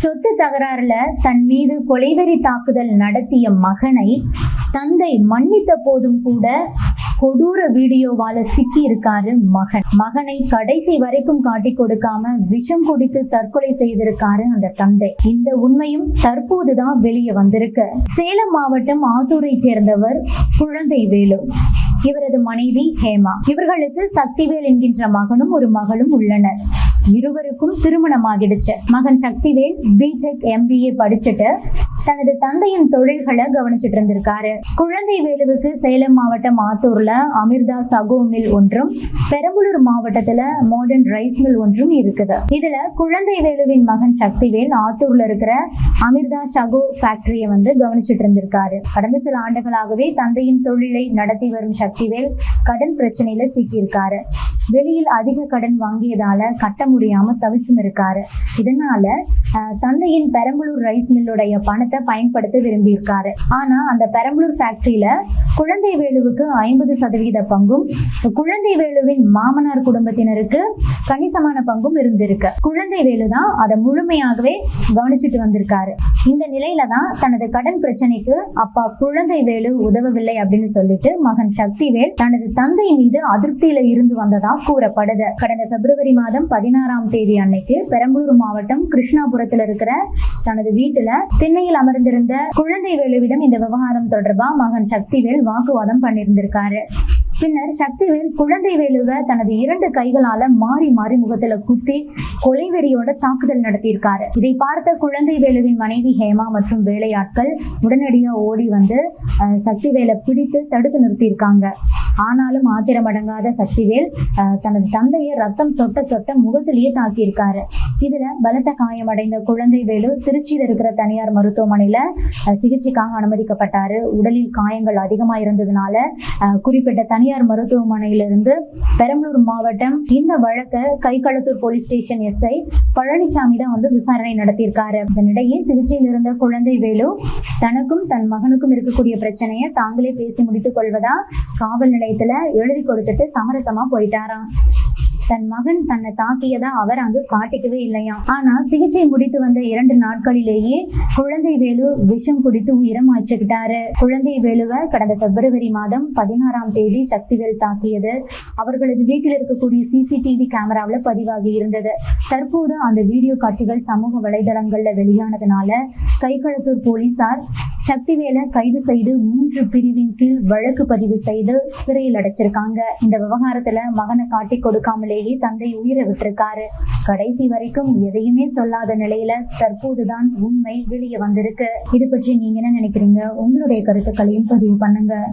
சொத்து தகராறுல தன் மீது கொலைவெறி தாக்குதல் நடத்திய மகனை தந்தை மன்னித்த போதும் கூட கொடூர வீடியோவால சிக்கி இருக்காரு மகன். மகனை கடைசி வரைக்கும் காட்டி கொடுக்காம விஷம் குடித்து தற்கொலை செய்திருக்காரு அந்த தந்தை. இந்த உண்மையும் தற்போதுதான் வெளியே வந்திருக்கு. சேலம் மாவட்டம் ஆத்தூரை சேர்ந்தவர் குழந்தை வேலு. இவரது மனைவி ஹேமா. இவர்களுக்கு சக்திவேல் என்கின்ற மகனும் ஒரு மகளும் உள்ளனர். இருவருக்கும் திருமணமாகிடுச்சு. மகன் சக்திவேல் பிடெக் எம்பிஏ படிச்சுட்டு தனது தந்தையின் தொழில்களை கவனிச்சிட்டு இருந்திருக்காரு. குழந்தை வேலுவுக்கு சேலம் மாவட்டம் ஆத்தூர்ல அமிர்தா சகோ மில் ஒன்றும் பெரம்பலூர் மாவட்டத்துல மாடர்ன் ரைஸ் மில் ஒன்றும் இருக்குது. இதுல குழந்தை வேலுவின் மகன் சக்திவேல் ஆத்தூர்ல இருக்கிற அமிர்தா சகோ ஃபேக்டரியை வந்து கவனிச்சிட்டு இருந்திருக்காரு. கடந்த சில ஆண்டுகளாகவே தந்தையின் தொழிலை நடத்தி வரும் சக்திவேல் கடன் பிரச்சனையில சிக்கியிருக்காரு. வெளியில் அதிக கடன் வாங்கியதால கட்ட முடியாம தவிச்சும் இருக்காரு. இதனால தந்தையின் பெரம்பலூர் ரைஸ் மில்லுடைய பணத்தை பயன்படுத்த விரும்பியிருக்காரு. ஆனா அந்த பெரம்பலூர் ஃபேக்டரியில குழந்தை வேலுவுக்கு ஐம்பது சதவீத பங்கும் குழந்தை வேலுவின் மாமனார் குடும்பத்தினருக்கு கணிசமான பங்கும் இருந்திருக்கு. குழந்தை வேலு தான் அதை முழுமையாகவே கவனிச்சுட்டு வந்திருக்காரு. இந்த நிலையில தான் தனது கடன் பிரச்சனைக்கு அப்பா குழந்தை வேலு உதவவில்லை அப்படின்னு சொல்லிட்டு மகன் சக்திவேல் தனது தந்தை மீது அதிருப்தியில இருந்து வந்ததா கூறப்படுது. கடந்த பிப்ரவரி மாதம் பதினாறாம் தேதி அன்னைக்கு பெரம்பலூர் மாவட்டம் கிருஷ்ணாபுரத்தில் இருக்கிற தனது வீட்டில் திண்ணையில் அமர்ந்திருந்த குழந்தை வேலுவிடம் இந்த விவகாரம் தொடர்பாக மகன் சக்திவேல் வாக்குவாதம் பண்ணியிருந்திருக்காரு. பின்னர் சக்திவேல் குழந்தை வேலுவை தனது இரண்டு கைகளால மாறி மாறி முகத்துல குத்தி கொலைவெறியோட தாக்குதல் நடத்தியிருக்காரு. இதை பார்த்த குழந்தை வேலுவின் மனைவி ஹேமா மற்றும் வேலையாட்கள் உடனடியாக ஓடி வந்து சக்திவேலை பிடித்து தடுத்து நிறுத்தியிருக்காங்க. ஆனாலும் ஆத்திரமடங்காத சக்திவேல் தனது தந்தையை ரத்தம் சொட்ட சொட்ட முகத்திலேயே தாக்கியிருக்காரு. இதுல பலத்த காயமடைந்த குழந்தை வேலு திருச்சியில் இருக்கிற தனியார் மருத்துவமனையில சிகிச்சைக்காக அனுமதிக்கப்பட்டாரு. உடலில் காயங்கள் அதிகமா இருந்ததுனால குறிப்பிட்ட தனியார் மருத்துவமனையிலிருந்து பெரம்பலூர் மாவட்டம் இந்த வழக்கை Kaikalathur police station SI Palanisamy தான் வந்து விசாரணை நடத்தியிருக்காரு. இதனிடையே சிகிச்சையில் இருந்த குழந்தை வேலு தனக்கும் தன் மகனுக்கும் இருக்கக்கூடிய பிரச்சனையை தாங்களே பேசி முடித்துக் கொள்வதா? காவல் நிலையத்துல எழுதி கொடுத்துட்டு சமரசமா போயிட்டாராம். தன் மகன் தன்னை தாக்கியதா அவர் அங்கு காட்டிக்கவே இல்லையா? ஆனா சிகிச்சை முடித்து வந்த இரண்டு நாட்களிலேயே குழந்தை வேலு விஷம் குடித்து உயிரம் மாய்ச்சிக்கிட்டாரு. குழந்தை வேலுவை கடந்த பிப்ரவரி மாதம் பதினாறாம் தேதி சக்திவேல் தாக்கியது. அவர்களது வீட்டில் இருக்கக்கூடிய சிசிடிவி கேமராவில் பதிவாகி இருந்தது. தற்போது அந்த வீடியோ காட்சிகள் சமூக வலைதளங்கள்ல வெளியானதுனால கைகளத்தூர் போலீசார் சக்திவேலை கைது செய்து மூன்று பிரிவின் கீழ் வழக்கு பதிவு செய்து சிறையில் அடைச்சிருக்காங்க. இந்த விவகாரத்துல மகனை காட்டி கொடுக்காமலேயே தந்தை உயிரை விட்டிருக்காரு. கடைசி வரைக்கும் எதையுமே சொல்லாத நிலையில தற்போதுதான் உண்மை வெளியே வந்திருக்கு. இது பற்றி நீங்க என்ன நினைக்கிறீங்க? உங்களுடைய கருத்துக்களையும் பதிவு பண்ணுங்க.